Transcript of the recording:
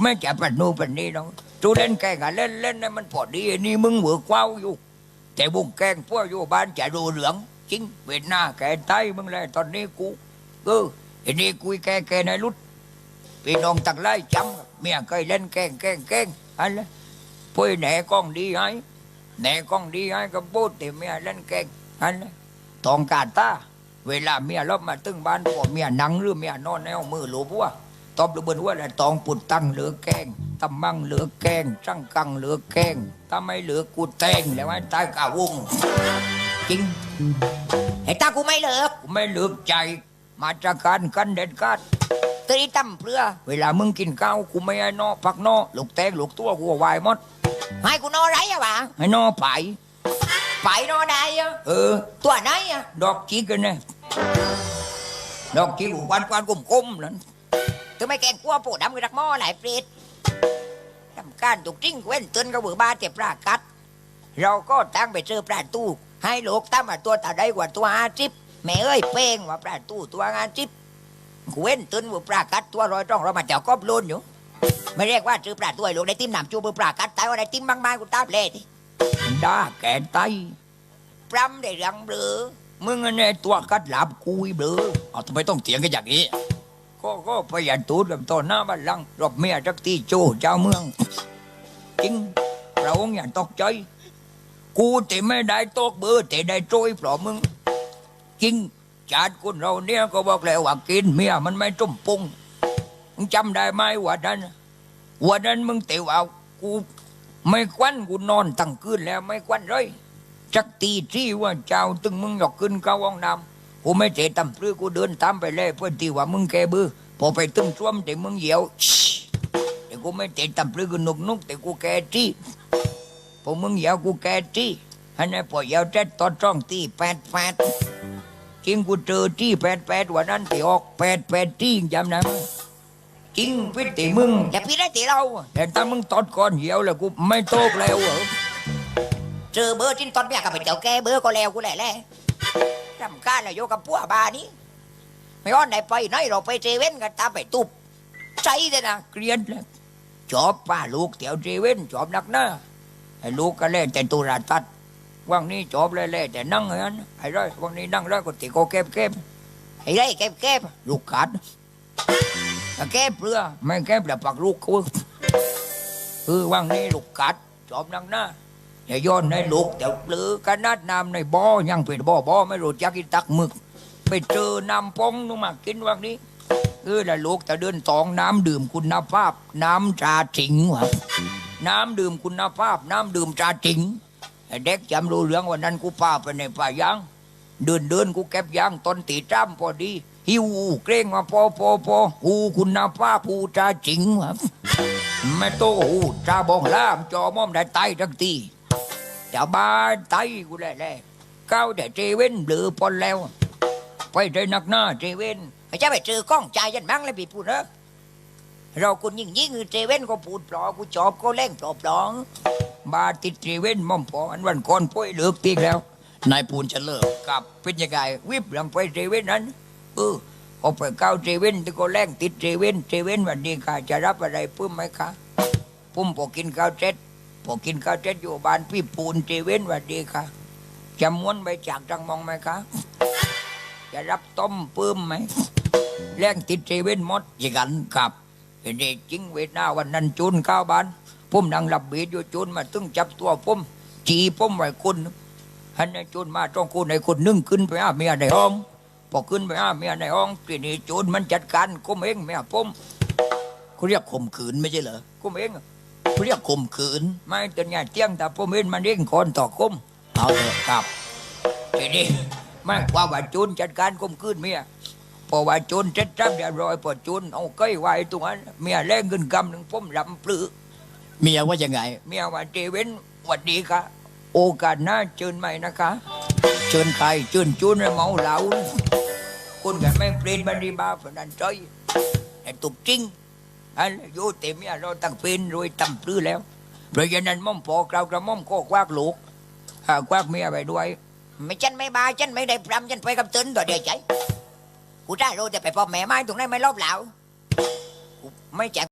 ไม่จะปันนูนปันนี้น้องจูเล่นแกงอะเล่นเล่นให้มันพอดีไอ้นี่มึงเหวอเว้าอยู่ แต่วงแกงพวกอยู่บ้านจะดูเหลืองจริงเวทหน้าแกใต้มึงเลยตอนนี้กูเออไอ้นี่กุยแกแกในรุดพี่น้องตักไล่จำเมียเคยเล่นแกงแกงแกล้งอะไรพ่อยแหนกล้องดีให้แหนกล้องดีให้ก็พูดแต่เมียเล่นแกงอะไรทองกาตาเวลาเมียรบมาตึงบ้านพวกเมียนั่งหรือเมียนอนในเอามือหลูบัว ตอบระเบิดว่าแหละตองปุดตั้งเหลือแกงตำมังเหลือแกงจังกังเหลือแกงถ้าไม่เหลือกูแตงแล้วไอ้ตายกาวงจริงไอ้ตากูไม่เลิกกูไม่เหลือกใจ มาจากการกันเด็ดขาดตีตั้มเปลือเวลามึงกินข้าวกูไม่ให้นอพักนอลูกแตงลูกตัวกูเอาไวายหมดให้กูนอนไรอะวะให้นอไปไปนอนได้อะเออ ตัวไหนอะดอกจิกกันนะดอกจิกวันวันกลมๆนั่น ถึงไม่แกงกลัวปูดำกับรักหม้อหลายเปรตทำการถูกจริงเว้นเตือนกับเบือบาเจ็บปลากัด เราก็ตั้งไปเจอปลาตู้ ให้ลูกตั้มมาตัวตาได้กว่าตัวอาจิบแม่เอ้ยเป้งว่าปลาตู้ตัวอานจิบเว้นเตือนว่าปลากัดตัวรอยต้องเรามาเจ้ากอบโลนอยู่ ไม่เรียกว่าเจอปลาตัวไอ้ลูกได้ติ้มหนำจูบือปลากัดตายว่าได้ติ้มบางๆกูตามเลยทีด่าแกไตปรำได้เรื่องเบลอมึงอันนี้ตัวกัดหลับกุยเบลอเอาทำไมต้องเถียงกันอย่างนี้ ก็ก็ประหยัดตูดกับตอนหน้าบ้านลังรบเมียจักตีโจเจ้าเมืองจริงเราอย่าตกใจ กูแต่ไม่ได้ตกเบอร์แต่ได้โจยเพรามึงจริงชาติคนเราเนี่ยก็บอกแล้วว่ากินเมียมันไม่ต้มปรุงมึงจำได้ไหมวันนั้นวันนั้นมึงเตะเอากูไม่ควันกูนอนตั้งคืนแล้วไม่ควันเลยจักตีที่ว่าเจ้าตึงมึงหยอกขึ้นเข้าห้องน้ำ กูไม่เจตำปรือกูเดินตามไปเลยเพื่อนที่ว่ามึงแกบือพอไปตึ้งช่วมแต่มึงเหยียวชิแต่กูไม่เจตำปรือกูนุกนุกแต่กูแกจี้พอมึงเหยียวกูแกจี้ฮันไอ้พอเหยียวเจ็ดตอนจ้องตีแปดแปดจริงกูเจอจี้แปดแปดวันนั้นที่ออกแปดแปดจี้จำได้ไหมจริงพิธีมึงแต่พี่ได้ตีเราแต่ถ้ามึงตอดก่อนเหยียวแล้วกูไม่โตกแล้วเหรอเจอเบอร์จินตอนเมียกับไปเจ้าแกเบอร์ก็แล้วกูแหละแหละ รำคาญเลยโยกับพวบานี้ไม่อ้อนไหนไปไหนเราไปเจเว่นกันตาไปตุบใจเลยนะเกลียดเลยจอบป้าลูกเตี๋ยวเจเว่นจอบนักหน้าไอ้ลูกก็เล่นแต่ตุราตัดวันนี้จบเลยเลยแต่นั่งอย่างนั้นไอ้ร้อยวันนี้นั่งแล้ก็ติโกเก็บเก็บไอ้ไรเก็บเก็บลูกกัดแก้เปลือไม่แก้แต่ปักลูกกูคือวันนี้ลูกกัดจบนั่งหน้า อย่าย้อนในลูกแต่เปลือกันนัดน้ำในบ่อยังเป็นบ่อบ่อไม่รู้จักกินตักมึก ไปเจอน้ำปองนู่นมากินวันนี้คือละลูกแต่เดินตองน้ำดื่มคุณภาพ น้ำตราจิงวะน้ำดื่มคุณภาพ น้ำดื่มตราจิงเด็กจำรู้เรื่องวันนั้นกูพาไปในป่ายางเดินเดินกูเก็บยางต้นตีจ้ำพอดีหิวเกรงมาพอพอพอหูคุณภาพผู้จาจริงวะไม่โตหูจาบองล่ามจอมอมได้ไตทั้งที จะบ้านไตกูได้แล้ก้าวแต่เจเว้นเบลือปนแล้ว ไปได้นักหน้าเจเว้นไอ้เจ้าไปเจอกล้องใจยันมั้งเลยพี่พูดเนอะเราคุณยิ่งยิ่งเจเว่นก็พูดปลอกูจอบก็เล่งปลอปลองบาติดเจเวนม่อมพออันวันก่อนป่วยเลือกตีแล้ว นายปูนจะเลิกกับเป็นยังไงวิบหลังไปเซเว่นนั้นเออเอาไปเข้าเซเว่นที่ก็แรงติดเซเว่นเซเว่นวันนี้ค่ะจะรับอะไรปุ้มไหมคะปุ้มพอกินข้าวเจ็ด อกินข้าวเจ็ดอยู่บ้านพี่ปูนเซเว่นวันนี้ค่ะ จะม้วนไปจากจังมองไหมคะ จะรับต้มปื้มไหมแรงติดเซเว่นมดอย่างนั้นครับเห็นจริงเวทนาวันนั้นจูนข้าวบ้านปุ้มนั่งหลับเบียดอยู่จูนมาตึงจับตัวปุ้มจีปุ้มไว้คุณฮันนโจนมาจ้องกูในคนนึ่งขึ้นไปหาเมียในห้องพอขึ้นไปหาเมียในห้องทีนี้โจรมันจัดการกุมเองเมียผมเขาเรียกข่มขืนไม่ใช่เหรอกุมเอง เขาเรียกข่มขืน ไม่ตอนนี้เที่ยงแต่ผมเห็นมันเร่งคนต่อกุมเอาเถอะครับทีนี้ไม่ว่าว่าโจรจัดการกุมขึ้นเมียพอว่าโจรเสร็จจับเรียบร้อยพอโจรเอาเก้ยไว้ตรงนั้นเมียแรงขึ้นกำหนึ่งผมลำปลือเมียว่ายังไง เมียว่าเจเว้นหวัดดีค่ะ โอกาสหน้าเชิญใหม่นะคะ เชิญใครเชิญจูนให้เมาเหล้าคุณกันไม่เปลี่ยนบันดีบาฝันนันใจแต่ตุกจริง อันอยเต็มเนี่ยเราตั้งเป็นรวยตั้งปลื้อแล้ว เพราะฉะนั้นม่อมพอกล่าวกระม่อมก็ควักลูกหากควักเมียไปด้วย ไม่ฉันไม่บาฉันไม่ได้พรำฉันไปกับตึนตัวเดียวใจกูได้รู้แต่ไปพอแม่ไม้ตรงนั้นไม่รอบเหล่าไม่แจก